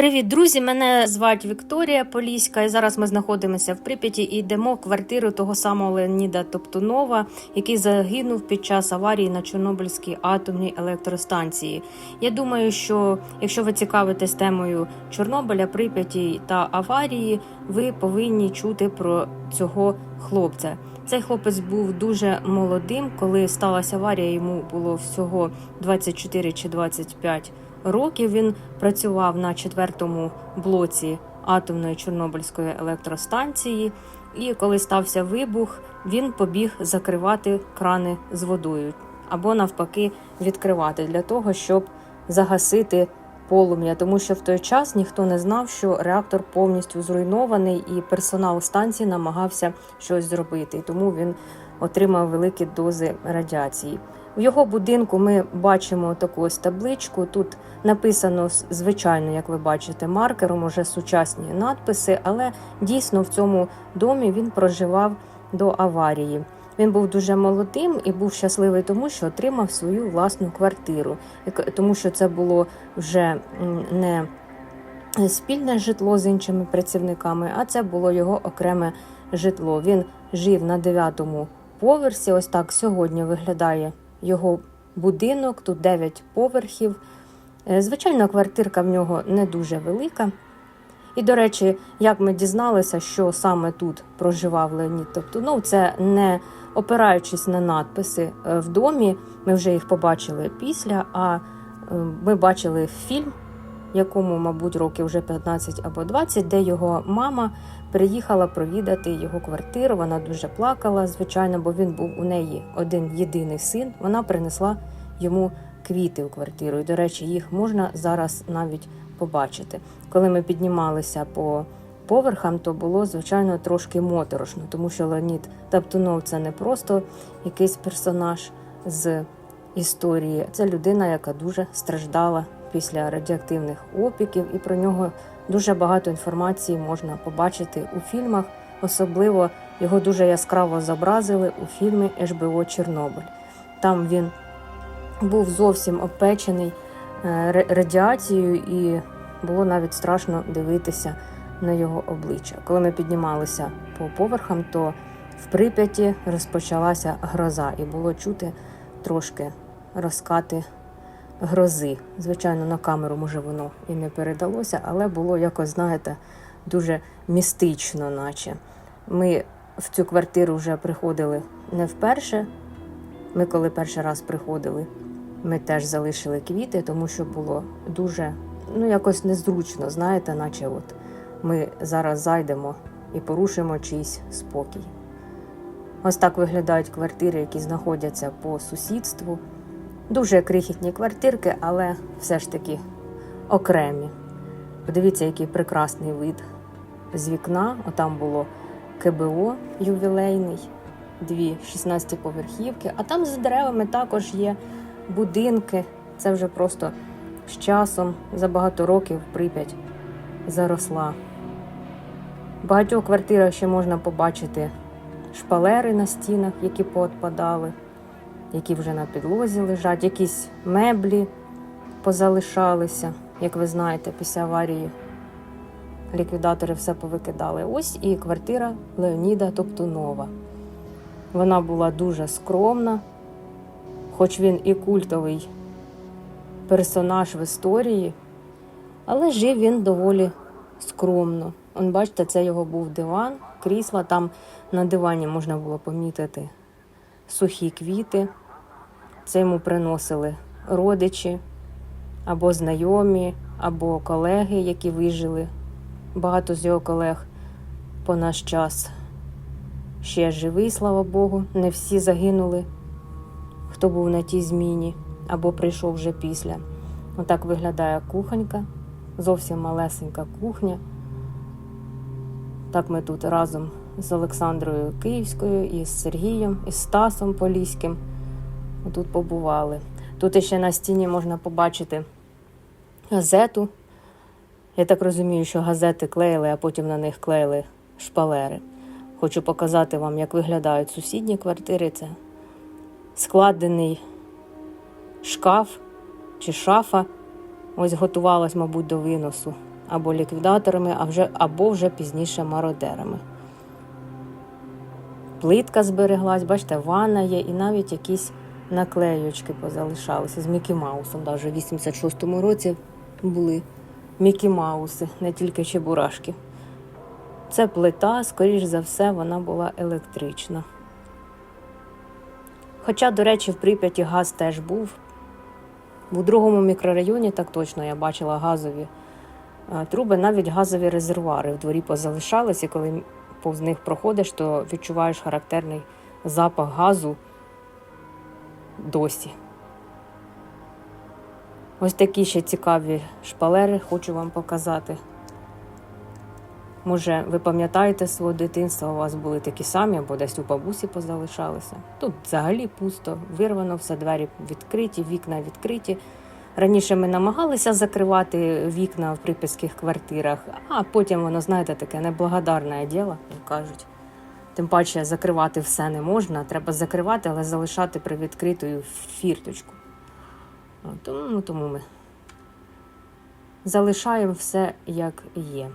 Привіт, друзі! Мене звать Вікторія Поліська, і зараз ми знаходимося в Прип'яті і йдемо квартиру того самого Леоніда Топтунова, який загинув під час аварії на Чорнобильській атомній електростанції. Я думаю, що якщо ви цікавитесь темою Чорнобиля, Прип'яті та аварії, ви повинні чути про цього хлопця. Цей хлопець був дуже молодим, коли сталася аварія. Йому було всього 24 чи 25 років. Він працював на четвертому блоці атомної Чорнобильської електростанції. І коли стався вибух, він побіг закривати крани з водою або навпаки відкривати для того, щоб загасити полум'я, тому що в той час ніхто не знав, що реактор повністю зруйнований, і персонал станції намагався щось зробити. Тому він отримав великі дози радіації. В його будинку ми бачимо таку ось табличку. Тут написано звичайно, як ви бачите, маркером уже сучасні надписи, але дійсно в цьому домі він проживав до аварії. Він був дуже молодим і був щасливий, тому що отримав свою власну квартиру, тому що це було вже не спільне житло з іншими працівниками, а це було його окреме житло. Він жив на дев'ятому поверсі. Ось так сьогодні виглядає його будинок. Тут 9 поверхів. Звичайно, квартирка в нього не дуже велика. І, до речі, як ми дізналися, що саме тут проживав Леонід Топтунов, це не опираючись на надписи в домі, ми вже їх побачили після, а ми бачили фільм, якому, мабуть, років вже 15 або 20, де його мама приїхала провідати його квартиру. Вона дуже плакала, звичайно, бо він був у неї один єдиний син. Вона принесла йому квіти у квартиру. І, до речі, їх можна зараз навіть побачити. Коли ми піднімалися по поверхам, то було звичайно трошки моторошно, тому що Леонід Таптунов це не просто якийсь персонаж з історії, це людина, яка дуже страждала після радіоактивних опіків, і про нього дуже багато інформації можна побачити у фільмах. Особливо його дуже яскраво зобразили у фільмі HBO Чорнобиль. Там він був зовсім опечений радіацією, і було навіть страшно дивитися на його обличчя. Коли ми піднімалися по поверхам, то в прип'яті розпочалася гроза, і було чути трошки розкати грози. Звичайно, на камеру, може, воно і не передалося, але було якось, знаєте, дуже містично, наче. Ми в цю квартиру вже приходили не вперше. Ми, коли перший раз приходили, ми теж залишили квіти, тому що було дуже ну, якось незручно, знаєте, наче от ми зараз зайдемо і порушимо чийсь спокій. Ось так виглядають квартири, які знаходяться по сусідству. Дуже крихітні квартирки, але все ж таки окремі. Подивіться, який прекрасний вид з вікна. Отам було КБО ювілейний, дві 16-поверхівки, а там за деревами також є будинки. Це вже просто з часом за багато років Прип'ять заросла. В багатьох квартирах ще можна побачити шпалери на стінах, які поотпадали, які вже на підлозі лежать, якісь меблі позалишалися, як ви знаєте, після аварії. Ліквідатори все повикидали. Ось і квартира Леоніда Топтунова. Вона була дуже скромна, хоч він і культовий персонаж в історії, але жив він доволі скромно. Он, бачите, це його був диван, крісла. Там на дивані можна було помітити сухі квіти. Це йому приносили родичі або знайомі, або колеги, які вижили. Багато з його колег по наш час ще живий, слава Богу. Не всі загинули, хто був на тій зміні або прийшов вже після. Отак виглядає кухонька, зовсім малесенька кухня. Так ми тут разом з Олександрою Київською, і з Сергієм, і з Стасом Поліським. Тут побували. Тут ще на стіні можна побачити газету. Я так розумію, що газети клеїли, а потім на них клеїли шпалери. Хочу показати вам, як виглядають сусідні квартири. Це складений шкаф чи шафа. Ось готувалась, мабуть, до виносу. або ліквідаторами, а вже, або вже пізніше мародерами. Плитка збереглась, бачите, ванна є, і навіть якісь наклеючки позалишалися з Мікі Маусом. Вже в 86-му році були Мікі Мауси, не тільки чебурашки. Це плита, скоріш за все, вона була електрична. Хоча, до речі, в Прип'яті газ теж був. У другому мікрорайоні так точно я бачила газові е, труби, навіть газові резервуари в дворі позалишались, і коли повз них проходиш, то відчуваєш характерний запах газу досі. Ось такі ще цікаві шпалери хочу вам показати. Може, ви пам'ятаєте свого дитинства, у вас були такі самі, або десь у бабусі позалишалися. Тут взагалі пусто, вирвано, все двері відкриті, вікна відкриті. Раніше ми намагалися закривати вікна в припиських квартирах, а потім воно, знаєте, таке неблагодарне діло, як кажуть. Тим паче закривати все не можна, треба закривати, але залишати привідкритою фірточку. Тому, ну, тому ми залишаємо все як є.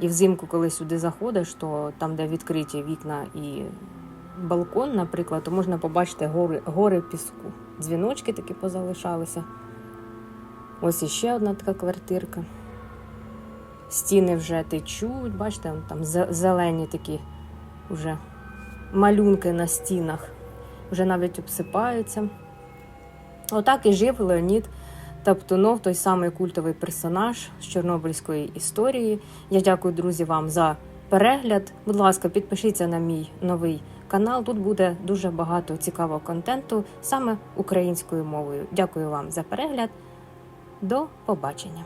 І взимку, коли сюди заходиш, то там, де відкриті вікна і балкон, наприклад, то можна побачити гори, гори піску. Дзвіночки такі позалишалися. Ось іще одна така квартирка. Стіни вже течуть, бачите, там зелені такі вже малюнки на стінах, вже навіть обсипаються. Отак і жив Леонід Таптунов, той самий культовий персонаж з Чорнобильської історії. Я дякую, друзі, вам за перегляд. Будь ласка, підпишіться на мій новий канал. Тут буде дуже багато цікавого контенту саме українською мовою. Дякую вам за перегляд. До побачення.